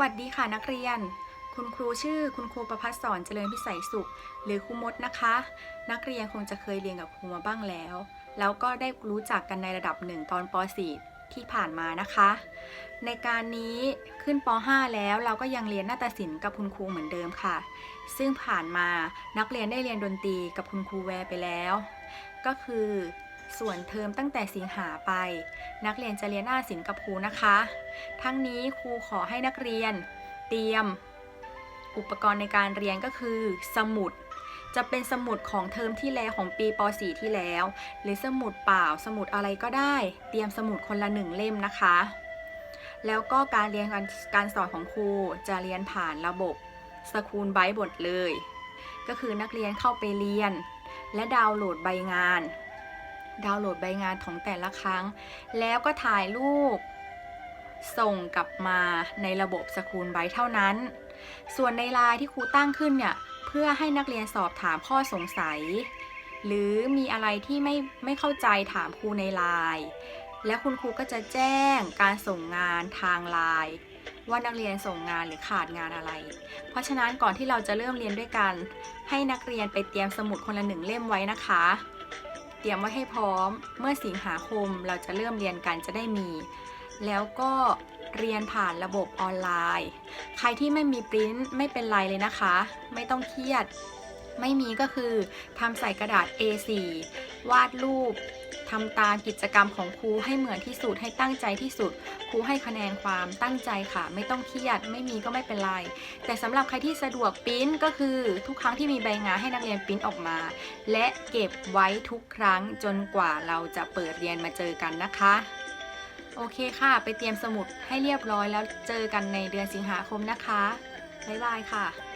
วัสดีค่ะนักเรียน คุณครูชื่อคุณครูประพัฒสอนเจริญพิสัยสุข หรือครูมดนะคะ นักเรียนคงจะเคยเรียนกับครูมาบ้างแล้ว แล้วก็ได้รู้จักกันในระดับหนึ่งตอนป .4 ที่ผ่านมานะคะ ในการนี้ขึ้นป .5 แล้วเราก็ยังเรียนนาฏศิลป์กับคุณครูเหมือนเดิมค่ะ ซึ่งผ่านมานักเรียนได้เรียนดนตรีกับคุณครูแวร์ไปแล้ว ก็คือ ส่วนเทอมตั้งแต่สิงหาไป นักเรียนจะเรียนนาศิลป์กับครูนะคะ ทั้งนี้ครูขอให้นักเรียน เตรียม อุปกรณ์ในการเรียนก็คือ สมุด จะเป็นสมุดของเทอมที่แล้วของปีป .4 ที่แล้ว หรือสมุดเปล่าสมุดอะไรก็ได้ เตรียมสมุดคนละหนึ่งเล่มนะคะ แล้วก็การเรียนการการสอนของครูจะเรียนผ่านระบบสคูลไบต์บทเลย ก็คือนักเรียนเข้าไปเรียน และดาวน์โหลดใบงาน ดาวน์โหลดใบงานของแต่ละครั้ง แล้วก็ถ่ายรูป ส่งกลับมาในระบบสคูลไบเท่านั้น ส่วนในไลน์ที่ครูตั้งขึ้นเนี่ยเพื่อให้นักเรียนสอบถามข้อสงสัย หรือมีอะไรที่ไม่ไม่เข้าใจถามครูในไลน์และคุณครูก็จะแจ้งการส่งงานทางไลน์ว่านักเรียนส่งงานหรือขาดงานอะไร เพราะฉะนั้นก่อนที่เราจะเริ่มเรียนด้วยกัน ให้นักเรียนไปเตรียมสมุดคนละหนึ่งเล่มไว้นะคะ เตรียมไว้ให้พร้อม เมื่อสิงหาคมเราจะเริ่มเรียนกันจะได้มี แล้วก็เรียนผ่านระบบออนไลน์ ใครที่ไม่มีปริ้นไม่เป็นไรเลยนะคะ ไม่ต้องเครียด ไม่มีก็คือทำใส่กระดาษ A4 วาดรูป ทำตามกิจกรรมของครูให้เหมือนที่สุดให้ตั้งใจที่สุด ครูให้คะแนนความตั้งใจค่ะ ไม่ต้องเครียดไม่มีก็ไม่เป็นไร แต่สำหรับใครที่สะดวกปริ้นก็คือทุกครั้งที่มีใบงานให้นักเรียนปริ้นออกมา และเก็บไว้ทุกครั้งจนกว่าเราจะเปิดเรียนมาเจอกันนะคะโอเคค่ะ ไปเตรียมสมุดให้เรียบร้อยแล้วเจอกันในเดือนสิงหาคมนะคะ บ๊ายบายค่ะ